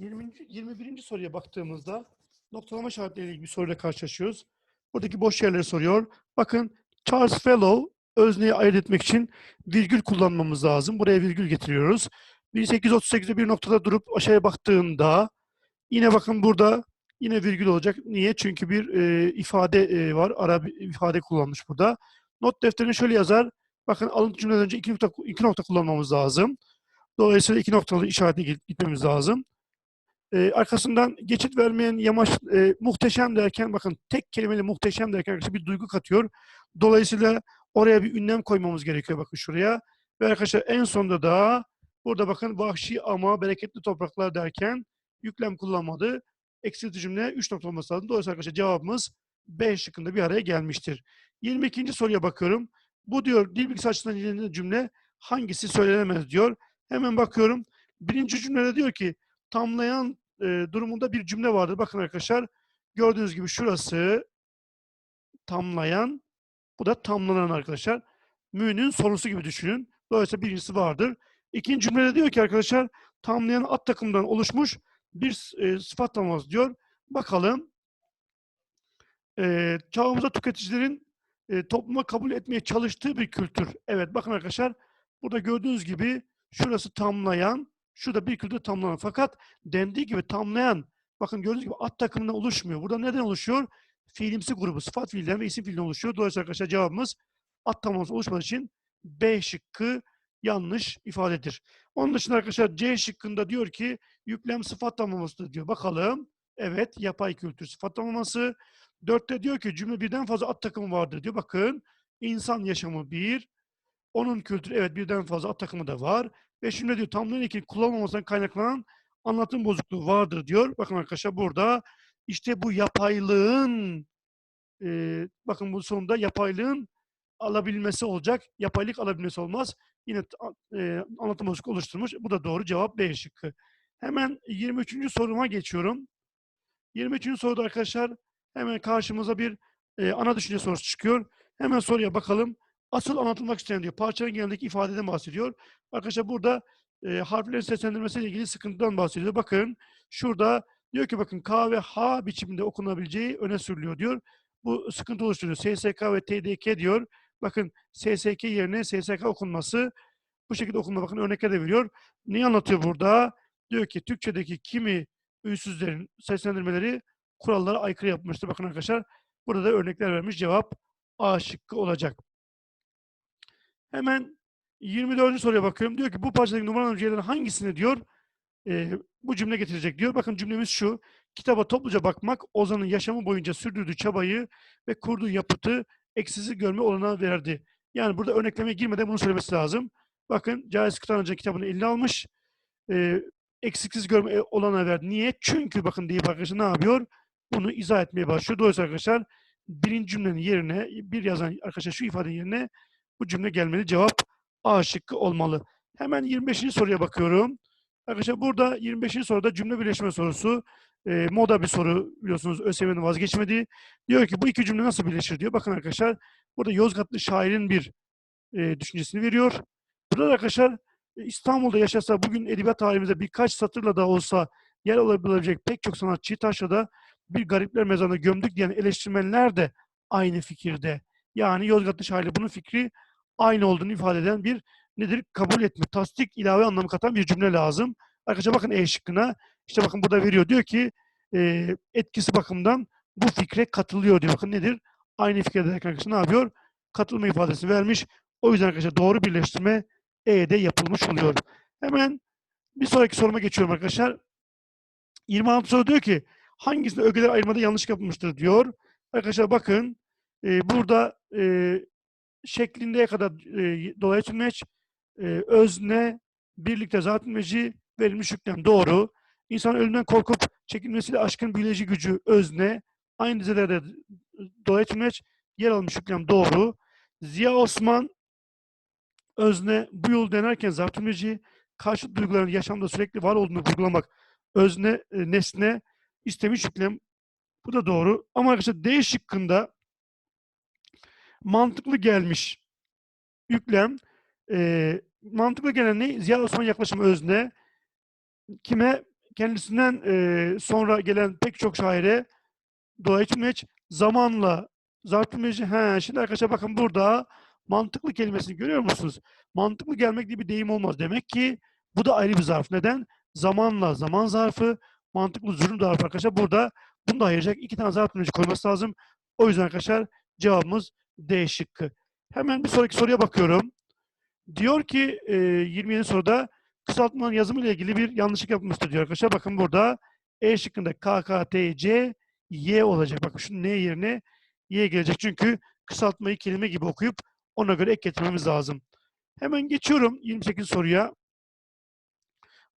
20. 21. soruya baktığımızda noktalama işaretleriyle ilgili bir soruyla karşılaşıyoruz. Buradaki boş yerleri soruyor. Bakın Charles Fellow özneyi ayırt etmek için virgül kullanmamız lazım. Buraya virgül getiriyoruz. 1838'de bir noktada durup aşağıya baktığında yine bakın burada yine virgül olacak. Niye? Çünkü bir e, ifade e, var. Ara bir ifade kullanmış burada. Not defterine şöyle yazar. Bakın alıntı cümleden önce iki nokta, iki nokta kullanmamız lazım. Dolayısıyla iki noktalı işarete git- gitmemiz lazım. Ee, arkasından geçit vermeyen yamaç e, muhteşem derken bakın tek kelimeyle muhteşem derken arkadaşlar bir duygu katıyor. Dolayısıyla oraya bir ünlem koymamız gerekiyor bakın şuraya. Ve arkadaşlar en sonunda da burada bakın vahşi ama bereketli topraklar derken yüklem kullanmadı. Eksilti cümle 3 nokta olması lazım. Dolayısıyla arkadaşlar cevabımız B şıkkında bir araya gelmiştir. 22. soruya bakıyorum. Bu diyor dil bilgisi açısından cümle hangisi söylenemez diyor. Hemen bakıyorum. Birinci cümlede diyor ki tamlayan e, durumunda bir cümle vardır. Bakın arkadaşlar gördüğünüz gibi şurası tamlayan bu da tamlanan arkadaşlar. Mü'nün sorusu gibi düşünün. Dolayısıyla birincisi vardır. İkinci cümlede diyor ki arkadaşlar tamlayan at takımından oluşmuş bir e, sıfat tamlaması diyor. Bakalım e, çağımızda tüketicilerin e, topluma kabul etmeye çalıştığı bir kültür. Evet bakın arkadaşlar burada gördüğünüz gibi şurası tamlayan, şurada bir kültür tamlanan. Fakat dendiği gibi tamlayan, bakın gördüğünüz gibi at takımından oluşmuyor. Burada neden oluşuyor? Fiilimsi grubu, sıfat fiilden ve isim fiilden oluşuyor. Dolayısıyla arkadaşlar cevabımız at tamlaması oluşmadığı için B şıkkı yanlış ifadedir. Onun dışında arkadaşlar C şıkkında diyor ki yüklem sıfat tamlamasıdır diyor. Bakalım. Evet, yapay kültür sıfat tamlaması. Dörtte diyor ki cümle birden fazla at takımı vardır diyor. Bakın insan yaşamı bir, onun kültürü evet birden fazla at takımı da var. Ve şimdi diyor tamlayan ekinin kullanılmamasından kaynaklanan anlatım bozukluğu vardır diyor. Bakın arkadaşlar burada işte bu yapaylığın e, bakın bu sonunda yapaylığın alabilmesi olacak. Yapaylık alabilmesi olmaz. Yine e, anlatım bozukluğu oluşturmuş. Bu da doğru cevap B şıkkı. Hemen 23. soruma geçiyorum. 23. soruda arkadaşlar hemen karşımıza bir e, ana düşünce sorusu çıkıyor. Hemen soruya bakalım. Asıl anlatılmak istenen diyor. Parçanın genelindeki ifadeden bahsediyor. Arkadaşlar burada e, harflerin seslendirmesiyle ilgili sıkıntıdan bahsediyor. Bakın şurada diyor ki bakın K ve H biçiminde okunabileceği öne sürülüyor diyor. Bu sıkıntı oluşturuyor. SSK ve TDK diyor. Bakın SSK yerine SSK okunması bu şekilde okunma bakın örnekler de veriyor. Neyi anlatıyor burada? Diyor ki Türkçedeki kimi ünsüzlerin seslendirmeleri kurallara aykırı yapmıştır. Bakın arkadaşlar burada da örnekler vermiş. Cevap A şıkkı olacak. Hemen 24. soruya bakıyorum. Diyor ki bu parçadaki numaralı cümlelerin hangisini diyor e, bu cümle getirecek diyor. Bakın cümlemiz şu. Kitaba topluca bakmak Ozan'ın yaşamı boyunca sürdürdüğü çabayı ve kurduğu yapıtı eksiksiz görme olanağı verdi. Yani burada örneklemeye girmeden bunu söylemesi lazım. Bakın Cahit Kıtanca kitabını eline almış. E, eksiksiz görme olanağı verdi. Niye? Çünkü bakın deyip arkadaşlar ne yapıyor? Bunu izah etmeye başlıyor. Dolayısıyla arkadaşlar birinci cümlenin yerine bir yazan arkadaşlar şu ifadenin yerine bu cümle gelmeli. Cevap A şıkkı olmalı. Hemen 25. soruya bakıyorum. Arkadaşlar burada 25. soruda cümle birleşme sorusu. E, moda bir soru biliyorsunuz ÖSYM'nin vazgeçmediği. Diyor ki bu iki cümle nasıl birleşir diyor. Bakın arkadaşlar burada Yozgatlı şairin bir e, düşüncesini veriyor. Burada da arkadaşlar e, İstanbul'da yaşasa bugün edebiyat tarihimizde birkaç satırla da olsa yer olabilecek pek çok sanatçıyı taşrada bir garipler mezarına gömdük diyen eleştirmenler de aynı fikirde. Yani Yozgatlı şairle bunun fikri aynı olduğunu ifade eden bir nedir? Kabul etme, tasdik, ilave anlamı katan bir cümle lazım. Arkadaşlar bakın E şıkkına. İşte bakın burada veriyor. Diyor ki e, etkisi bakımından bu fikre katılıyor diyor. Bakın nedir? Aynı fikirde arkadaşlar ne yapıyor? Katılma ifadesi vermiş. O yüzden arkadaşlar doğru birleştirme E'de yapılmış oluyor. Hemen bir sonraki soruma geçiyorum arkadaşlar. 26 soru diyor ki hangisinde ögeler ayırmada yanlış yapılmıştır diyor. Arkadaşlar bakın e, burada e, şeklindeye kadar e, dolayı tümleç, e, özne, birlikte zat meci, verilmiş yüklem doğru. İnsan ölümden korkup çekilmesiyle aşkın büyüleyici gücü özne, aynı dizelerde dolayı tümleç, yer almış yüklem doğru. Ziya Osman özne bu yol denerken zat tümleci, karşıt duyguların yaşamda sürekli var olduğunu vurgulamak özne, e, nesne, istemiş yüklem. Bu da doğru. Ama arkadaşlar D şıkkında mantıklı gelmiş yüklem. E, mantıklı gelen ne? Ziya Osman yaklaşımı özne. Kime? kendisinden eee, sonra gelen pek çok şaire dua etmeç zamanla zarf tümleci he şimdi arkadaşlar bakın burada mantıklı kelimesini görüyor musunuz? Mantıklı gelmek diye bir deyim olmaz. Demek ki bu da ayrı bir zarf. Neden? Zamanla zaman zarfı, mantıklı zulüm zarfı arkadaşlar. Burada bunu da ayıracak iki tane zarf tümleci koyması lazım. O yüzden arkadaşlar cevabımız D şıkkı. Hemen bir sonraki soruya bakıyorum. Diyor ki e, 27 soruda kısaltmanın yazımı ile ilgili bir yanlışlık yapılmıştır diyor arkadaşlar. Bakın burada E şıkkında K, K, T, C, Y olacak. Bakın şu N yerine Y gelecek. Çünkü kısaltmayı kelime gibi okuyup ona göre ek getirmemiz lazım. Hemen geçiyorum 28 soruya.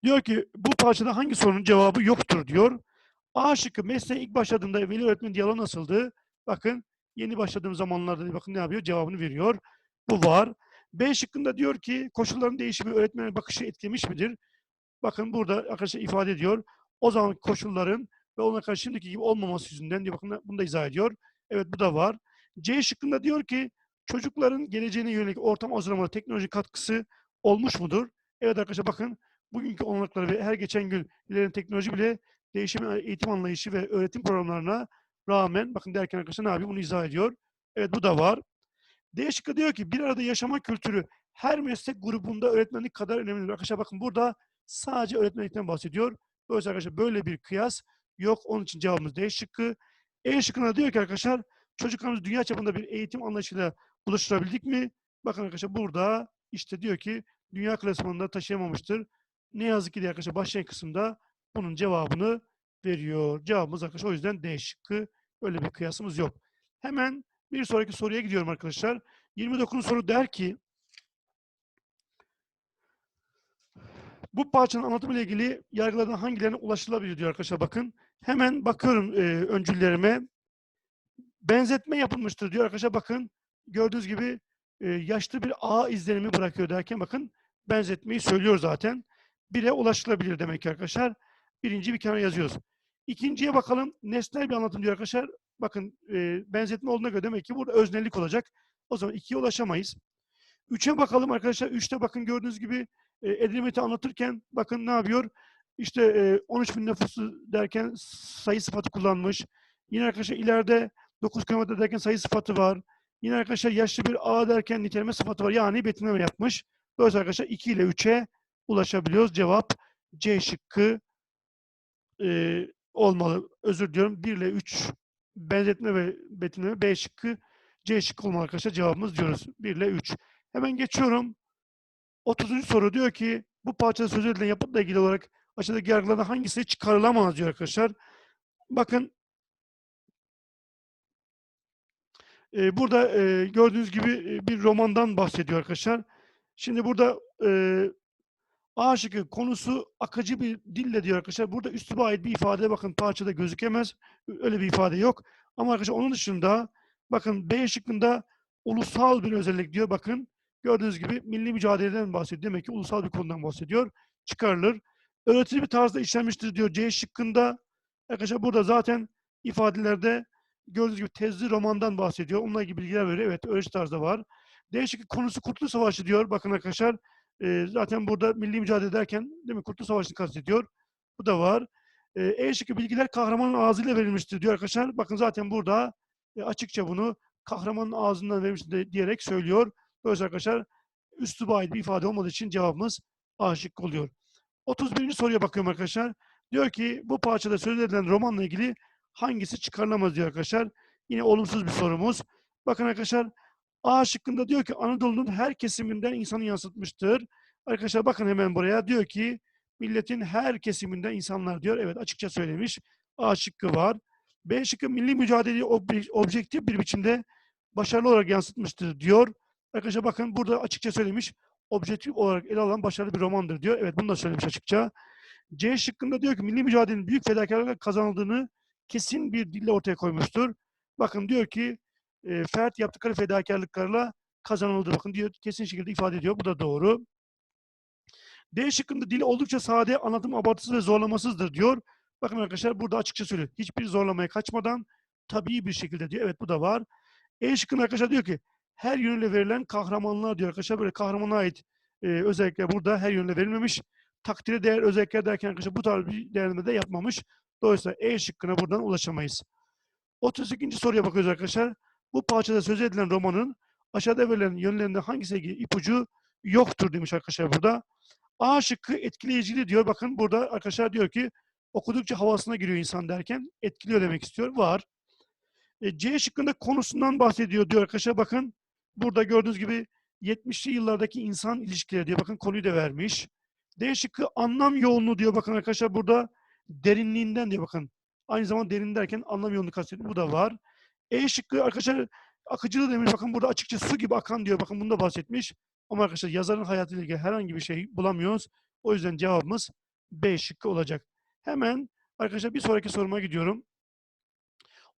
Diyor ki bu parçada hangi sorunun cevabı yoktur diyor. A şıkkı mesleğe ilk başladığımda veli öğretmen diyaloğu nasıldı? Bakın yeni başladığım zamanlarda bakın ne yapıyor? Cevabını veriyor. Bu var. B şıkkında diyor ki koşulların değişimi öğretmenin bakışı etkilemiş midir? Bakın burada arkadaşlar ifade ediyor. O zaman koşulların ve ona karşı şimdiki gibi olmaması yüzünden diyor. Bakın bunu da izah ediyor. Evet bu da var. C şıkkında diyor ki çocukların geleceğine yönelik ortam hazırlamada teknoloji katkısı olmuş mudur? Evet arkadaşlar bakın bugünkü olanakları ve her geçen gün ilerleyen teknoloji bile değişim eğitim anlayışı ve öğretim programlarına rağmen bakın derken arkadaşlar ne yapıyor? Bunu izah ediyor. Evet bu da var. D şıkkı diyor ki bir arada yaşama kültürü her meslek grubunda öğretmenlik kadar önemlidir. Arkadaşlar bakın burada sadece öğretmenlikten bahsediyor. Dolayısıyla arkadaşlar böyle bir kıyas yok. Onun için cevabımız D şıkkı. E şıkkına diyor ki arkadaşlar çocuklarımız dünya çapında bir eğitim anlayışıyla buluşturabildik mi? Bakın arkadaşlar burada işte diyor ki dünya klasmanında taşıyamamıştır. Ne yazık ki diye arkadaşlar başlayan kısımda bunun cevabını veriyor. Cevabımız arkadaşlar o yüzden D şıkkı. Öyle bir kıyasımız yok. Hemen bir sonraki soruya gidiyorum arkadaşlar. 29. soru der ki bu parçanın anlatımı ile ilgili yargılardan hangilerine ulaşılabilir diyor arkadaşlar bakın. Hemen bakıyorum e, öncüllerime. Benzetme yapılmıştır diyor arkadaşlar bakın. Gördüğünüz gibi e, yaşlı bir ağ izlenimi bırakıyor derken bakın benzetmeyi söylüyor zaten. Bire ulaşılabilir demek ki arkadaşlar. Birinci bir kenara yazıyoruz. İkinciye bakalım. Nesnel bir anlatım diyor arkadaşlar. Bakın e, benzetme olduğuna göre demek ki burada öznellik olacak. O zaman ikiye ulaşamayız. Üçe bakalım arkadaşlar. Üçte bakın gördüğünüz gibi e, Edremit'i anlatırken bakın ne yapıyor? İşte e, 13 bin nüfusu derken sayı sıfatı kullanmış. Yine arkadaşlar ileride 9 kilometre derken sayı sıfatı var. Yine arkadaşlar yaşlı bir A derken niteleme sıfatı var. Yani betimleme yapmış. Dolayısıyla arkadaşlar 2 ile 3'e ulaşabiliyoruz. Cevap C şıkkı e, olmalı. Özür diliyorum. 1 ile 3 benzetme ve betimleme B şıkkı C şıkkı olmalı arkadaşlar. Cevabımız diyoruz. 1 ile 3. Hemen geçiyorum. 30. soru diyor ki bu parçada söz edilen yapıtla ilgili olarak aşağıdaki yargılardan hangisi çıkarılamaz diyor arkadaşlar. Bakın e, burada e, gördüğünüz gibi e, bir romandan bahsediyor arkadaşlar. Şimdi burada e, A şıkkı konusu akıcı bir dille diyor arkadaşlar. Burada üsluba ait bir ifade bakın parçada gözükemez. Öyle bir ifade yok. Ama arkadaşlar onun dışında bakın B şıkkında ulusal bir özellik diyor. Bakın gördüğünüz gibi milli mücadeleden bahsediyor. Demek ki ulusal bir konudan bahsediyor. Çıkarılır. Öğretili bir tarzda işlenmiştir diyor C şıkkında. Arkadaşlar burada zaten ifadelerde gördüğünüz gibi tezli romandan bahsediyor. Onunla ilgili bilgiler veriyor. Evet öğreti tarzda var. D şıkkı konusu Kurtuluş Savaşı diyor. Bakın arkadaşlar e, zaten burada milli mücadele ederken değil mi Kurtuluş Savaşı'nı kastediyor. Bu da var. E, e şıkkı bilgiler kahramanın ağzıyla verilmiştir diyor arkadaşlar. Bakın zaten burada e, açıkça bunu kahramanın ağzından verilmiştir diyerek söylüyor. Dolayısıyla arkadaşlar üsluba ait bir ifade olmadığı için cevabımız A oluyor. 31. soruya bakıyorum arkadaşlar. Diyor ki bu parçada söz edilen romanla ilgili hangisi çıkarılamaz diyor arkadaşlar. Yine olumsuz bir sorumuz. Bakın arkadaşlar A şıkkında diyor ki Anadolu'nun her kesiminden insanı yansıtmıştır. Arkadaşlar bakın hemen buraya diyor ki milletin her kesiminden insanlar diyor. Evet açıkça söylemiş. A şıkkı var. B şıkkı milli mücadeleyi ob- objektif bir biçimde başarılı olarak yansıtmıştır diyor. Arkadaşlar bakın burada açıkça söylemiş. Objektif olarak ele alan başarılı bir romandır diyor. Evet bunu da söylemiş açıkça. C şıkkında diyor ki milli mücadelenin büyük fedakarlıkla kazanıldığını kesin bir dille ortaya koymuştur. Bakın diyor ki e, fert yaptıkları fedakarlıklarla kazanıldı. Bakın diyor kesin şekilde ifade ediyor. Bu da doğru. D şıkkında dili oldukça sade, anlatım abartısız ve zorlamasızdır diyor. Bakın arkadaşlar burada açıkça söylüyor. Hiçbir zorlamaya kaçmadan tabii bir şekilde diyor. Evet bu da var. E şıkkında arkadaşlar diyor ki her yönüyle verilen kahramanlığa diyor arkadaşlar böyle kahramana ait e, özellikle burada her yönüyle verilmemiş. takdire değer özellikler derken arkadaşlar bu tarz bir değerlendirme de yapmamış. Dolayısıyla E şıkkına buradan ulaşamayız. 32. soruya bakıyoruz arkadaşlar. Bu parçada söz edilen romanın aşağıda verilen yönlerinde hangisiyle ilgili ipucu yoktur demiş arkadaşlar burada. A şıkkı etkileyiciliği diyor. Bakın burada arkadaşlar diyor ki okudukça havasına giriyor insan derken etkiliyor demek istiyor. Var. E, C şıkkında konusundan bahsediyor diyor arkadaşlar. Bakın burada gördüğünüz gibi 70'li yıllardaki insan ilişkileri diyor. Bakın konuyu da vermiş. D şıkkı anlam yoğunluğu diyor. Bakın arkadaşlar burada derinliğinden diyor bakın. Aynı zamanda derin derken anlam yoğunluğu kastediyor. Bu da var. E şıkkı arkadaşlar akıcılığı demiş. Bakın burada açıkça su gibi akan diyor. Bakın bunu da bahsetmiş. Ama arkadaşlar yazarın hayatıyla ilgili herhangi bir şey bulamıyoruz. O yüzden cevabımız B şıkkı olacak. Hemen arkadaşlar bir sonraki soruma gidiyorum.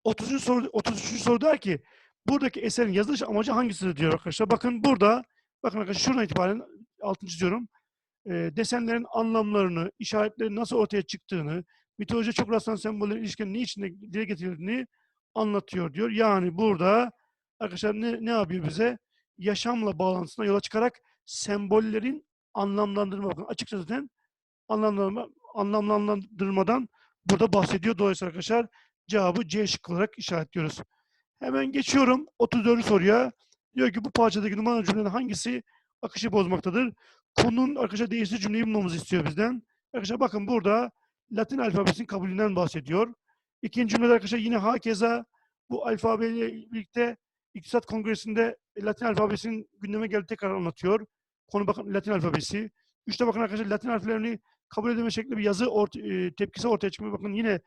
30. soru 33. soru der ki buradaki eserin yazılış amacı hangisidir diyor arkadaşlar. Bakın burada bakın arkadaşlar şuradan itibaren altını çiziyorum. E, desenlerin anlamlarını, işaretlerin nasıl ortaya çıktığını, mitoloji çok rastlanan sembollerin ilişkinin ne içinde dile getirildiğini anlatıyor diyor. Yani burada arkadaşlar ne, ne yapıyor bize? Yaşamla bağlantısına yola çıkarak sembollerin anlamlandırma bakın açıkça zaten anlamlandırma, anlamlandırmadan burada bahsediyor. Dolayısıyla arkadaşlar cevabı C şıkkı olarak işaretliyoruz. Hemen geçiyorum 34. soruya. Diyor ki bu parçadaki numaralı cümlenin hangisi akışı bozmaktadır? Konunun arkadaşlar değiştiği cümleyi bulmamızı istiyor bizden. Arkadaşlar bakın burada Latin alfabesinin kabulünden bahsediyor. İkinci cümlede arkadaşlar yine hakeza bu alfabeyle birlikte İktisat Kongresi'nde Latin alfabesinin gündeme geldi tekrar anlatıyor. Konu bakın Latin alfabesi. Üçte bakın arkadaşlar Latin harflerini kabul edilme şekli bir yazı ort e, tepkisi ortaya çıkmıyor. Bakın yine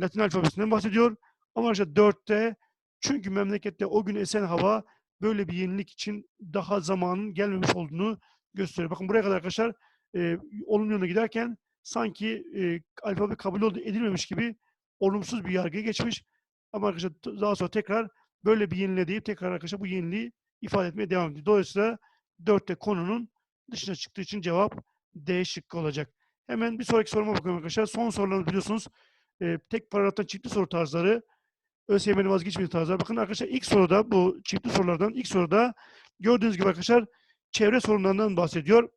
Latin alfabesinden bahsediyor. Ama arkadaşlar dörtte çünkü memlekette o gün esen hava böyle bir yenilik için daha zamanın gelmemiş olduğunu gösteriyor. Bakın buraya kadar arkadaşlar e, olumlu yönde giderken sanki e, alfabe kabul edilmemiş gibi olumsuz bir yargıya geçmiş. Ama arkadaşlar daha sonra tekrar böyle bir yenile deyip tekrar arkadaşlar bu yeniliği ifade etmeye devam ediyor. Dolayısıyla dörtte konunun dışına çıktığı için cevap D şıkkı olacak. Hemen bir sonraki soruma bakıyorum arkadaşlar. Son sorularımız biliyorsunuz e, tek paragraftan çiftli soru tarzları ÖSYM'nin vazgeçmediği tarzlar. Bakın arkadaşlar ilk soruda bu çiftli sorulardan ilk soruda gördüğünüz gibi arkadaşlar çevre sorunlarından bahsediyor.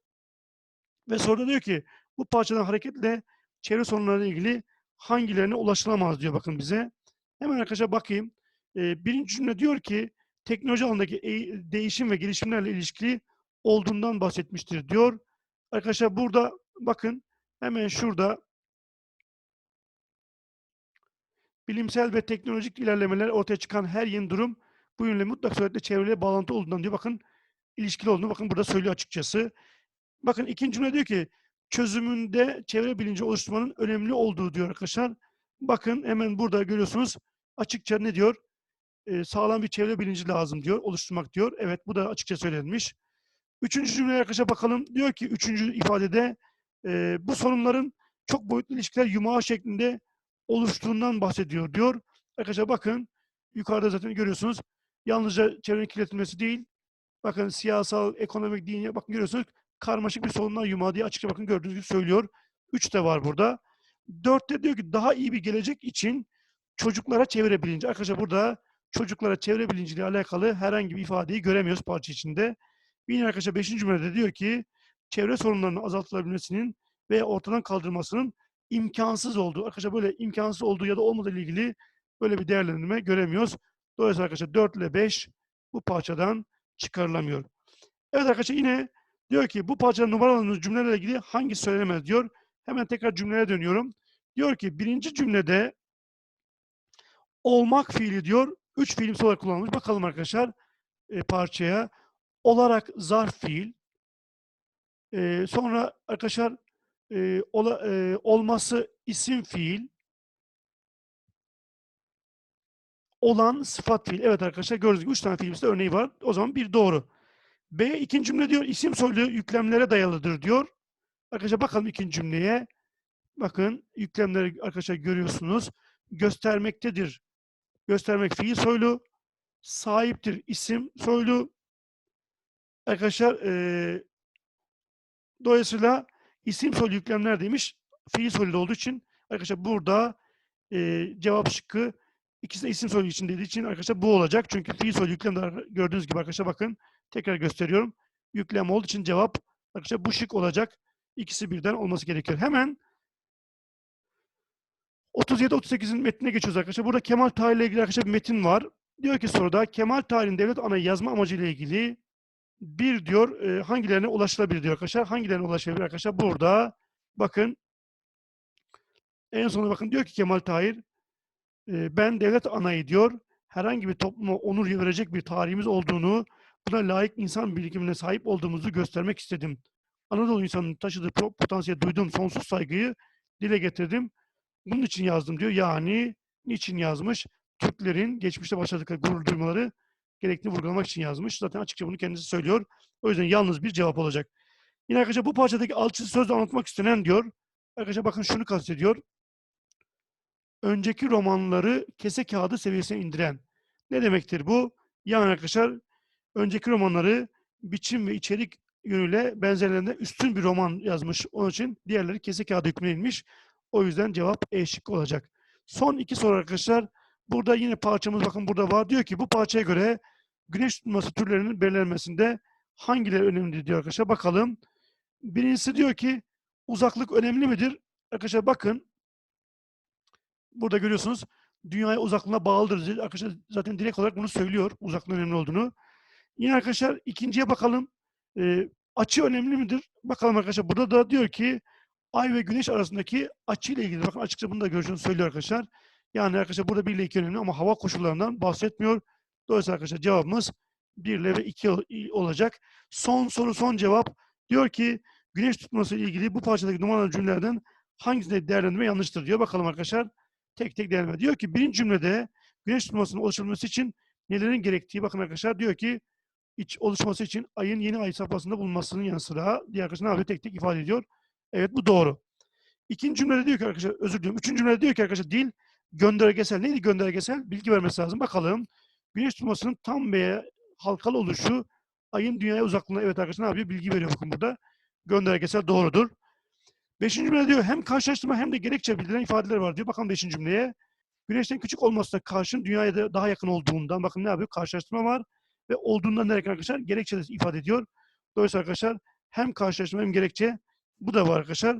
Ve soruda diyor ki bu parçadan hareketle çevre sorunlarıyla ilgili hangilerine ulaşılamaz diyor bakın bize. Hemen arkadaşlar bakayım. Ee, birinci cümle diyor ki teknoloji alanındaki e- değişim ve gelişimlerle ilişkili olduğundan bahsetmiştir diyor. Arkadaşlar burada bakın hemen şurada bilimsel ve teknolojik ilerlemeler ortaya çıkan her yeni durum bu yönle mutlak suretle çevreyle bağlantı olduğundan diyor. Bakın ilişkili olduğunu bakın burada söylüyor açıkçası. Bakın ikinci cümle diyor ki çözümünde çevre bilinci oluşturmanın önemli olduğu diyor arkadaşlar. Bakın hemen burada görüyorsunuz açıkça ne diyor? Ee, sağlam bir çevre bilinci lazım diyor, oluşturmak diyor. Evet bu da açıkça söylenmiş. Üçüncü cümleye arkadaşlar bakalım. Diyor ki üçüncü ifadede e, bu sorunların çok boyutlu ilişkiler yumağı şeklinde oluştuğundan bahsediyor diyor. Arkadaşlar bakın yukarıda zaten görüyorsunuz. Yalnızca çevrenin kirletilmesi değil, bakın siyasal, ekonomik, dini, bakın görüyorsunuz karmaşık bir sorunlar yumağı diye açıkça bakın gördüğünüz gibi söylüyor. Üç de var burada. Dörtte diyor ki daha iyi bir gelecek için çocuklara çevre bilinci. Arkadaşlar burada çocuklara çevre bilinciyle alakalı herhangi bir ifadeyi göremiyoruz parça içinde. Yine arkadaşlar beşinci cümlede diyor ki çevre sorunlarının azaltılabilmesinin ve ortadan kaldırılmasının imkansız olduğu, arkadaşlar böyle imkansız olduğu ya da olmadığı ile ilgili böyle bir değerlendirme göremiyoruz. Dolayısıyla arkadaşlar 4 ile 5 bu parçadan çıkarılamıyor. Evet arkadaşlar yine diyor ki bu parçanın numaralandığınız cümlelerle ilgili hangisi söylenemez diyor. Hemen tekrar cümleye dönüyorum. Diyor ki birinci cümlede olmak fiili diyor. Üç fiilimsi olarak kullanılmış. Bakalım arkadaşlar e, parçaya. Olarak zarf fiil. E, sonra arkadaşlar e, ola, e, olması isim fiil. Olan sıfat fiil. Evet arkadaşlar gördüğünüz gibi üç tane fiilimsi örneği var. O zaman bir doğru. B ikinci cümle diyor isim soylu yüklemlere dayalıdır diyor. Arkadaşlar bakalım ikinci cümleye. Bakın yüklemleri arkadaşlar görüyorsunuz. Göstermektedir. Göstermek fiil soylu. Sahiptir isim soylu. Arkadaşlar e, dolayısıyla isim soylu yüklemler demiş. Fiil soylu olduğu için arkadaşlar burada e, cevap şıkkı ikisi de isim soylu için dediği için arkadaşlar bu olacak. Çünkü fiil soylu yüklemler gördüğünüz gibi arkadaşlar bakın tekrar gösteriyorum. Yüklem olduğu için cevap arkadaşlar bu şık olacak. İkisi birden olması gerekiyor. Hemen 37-38'in metnine geçiyoruz arkadaşlar. Burada Kemal Tahir ile ilgili arkadaşlar bir metin var. Diyor ki soruda Kemal Tahir'in devlet ana yazma amacıyla ilgili bir diyor e, hangilerine ulaşılabilir diyor arkadaşlar. Hangilerine ulaşabilir arkadaşlar? Burada bakın en sonunda bakın diyor ki Kemal Tahir e, ben devlet anayı diyor herhangi bir topluma onur verecek bir tarihimiz olduğunu layık insan birikimine sahip olduğumuzu göstermek istedim. Anadolu insanının taşıdığı po- potansiyel duyduğum sonsuz saygıyı dile getirdim. Bunun için yazdım diyor. Yani niçin yazmış? Türklerin geçmişte başladıkları gurur duymaları gerektiğini vurgulamak için yazmış. Zaten açıkça bunu kendisi söylüyor. O yüzden yalnız bir cevap olacak. Yine arkadaşlar bu parçadaki alçı sözle anlatmak istenen diyor. Arkadaşlar bakın şunu kastediyor. Önceki romanları kese kağıdı seviyesine indiren. Ne demektir bu? Yani arkadaşlar önceki romanları biçim ve içerik yönüyle benzerlerine üstün bir roman yazmış. Onun için diğerleri kese kağıdı hükmüne inmiş. O yüzden cevap E olacak. Son iki soru arkadaşlar. Burada yine parçamız bakın burada var. Diyor ki bu parçaya göre güneş tutması türlerinin belirlenmesinde hangileri önemlidir diyor arkadaşlar. Bakalım. Birincisi diyor ki uzaklık önemli midir? Arkadaşlar bakın. Burada görüyorsunuz dünyaya uzaklığına bağlıdır. Arkadaşlar zaten direkt olarak bunu söylüyor. Uzaklığın önemli olduğunu. Yine arkadaşlar ikinciye bakalım. Ee, açı önemli midir? Bakalım arkadaşlar. Burada da diyor ki Ay ve Güneş arasındaki açı ile ilgili. Bakın açıkça bunu da görüşünü söylüyor arkadaşlar. Yani arkadaşlar burada 1 ile 2 önemli ama hava koşullarından bahsetmiyor. Dolayısıyla arkadaşlar cevabımız 1 ile ve 2 ol- olacak. Son soru son cevap. Diyor ki güneş tutması ile ilgili bu parçadaki numaralı cümlelerden hangisinde değerlendirme yanlıştır diyor. Bakalım arkadaşlar. Tek tek değerlendirme. Diyor ki birinci cümlede güneş tutmasının oluşturulması için nelerin gerektiği bakın arkadaşlar diyor ki iç oluşması için ayın yeni ay safhasında bulunmasının yanı sıra diğer arkadaşlar ne yapıyor? Tek tek ifade ediyor. Evet bu doğru. İkinci cümlede diyor ki arkadaşlar özür diliyorum. Üçüncü cümlede diyor ki arkadaşlar dil göndergesel. Neydi göndergesel? Bilgi vermesi lazım. Bakalım. Güneş tutmasının tam ve halkalı oluşu ayın dünyaya uzaklığına evet arkadaşlar ne yapıyor? Bilgi veriyor bakın burada. Göndergesel doğrudur. Beşinci cümlede diyor hem karşılaştırma hem de gerekçe bildiren ifadeler var diyor. Bakalım beşinci cümleye. Güneşten küçük olmasına karşın dünyaya da daha yakın olduğundan bakın ne yapıyor? Karşılaştırma var ve olduğundan derken arkadaşlar gerekçe de ifade ediyor. Dolayısıyla arkadaşlar hem karşılaştırma hem gerekçe bu da var arkadaşlar.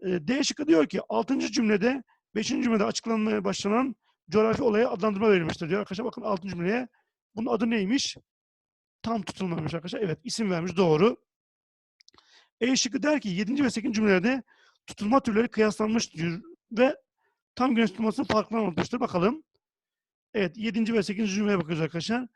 E, D şıkkı diyor ki 6. cümlede 5. cümlede açıklanmaya başlanan coğrafi olaya adlandırma verilmiştir diyor. Arkadaşlar bakın 6. cümleye bunun adı neymiş? Tam tutulmamış arkadaşlar. Evet isim vermiş doğru. E şıkkı der ki 7. ve 8. cümlelerde tutulma türleri kıyaslanmıştır ve tam güneş tutulmasının farklı anlatmıştır. Bakalım. Evet 7. ve 8. cümleye bakıyoruz arkadaşlar.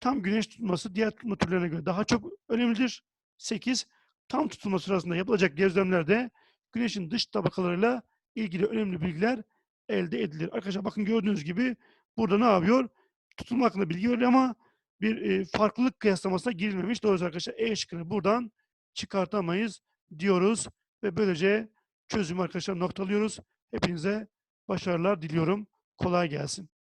Tam güneş tutulması diğer tutulma türlerine göre daha çok önemlidir. 8. Tam tutulma sırasında yapılacak gözlemlerde güneşin dış tabakalarıyla ilgili önemli bilgiler elde edilir. Arkadaşlar bakın gördüğünüz gibi burada ne yapıyor? Tutulma hakkında bilgi veriyor ama bir e, farklılık kıyaslamasına girilmemiş. Dolayısıyla arkadaşlar E şıkkını buradan çıkartamayız diyoruz ve böylece çözümü arkadaşlar noktalıyoruz. Hepinize başarılar diliyorum. Kolay gelsin.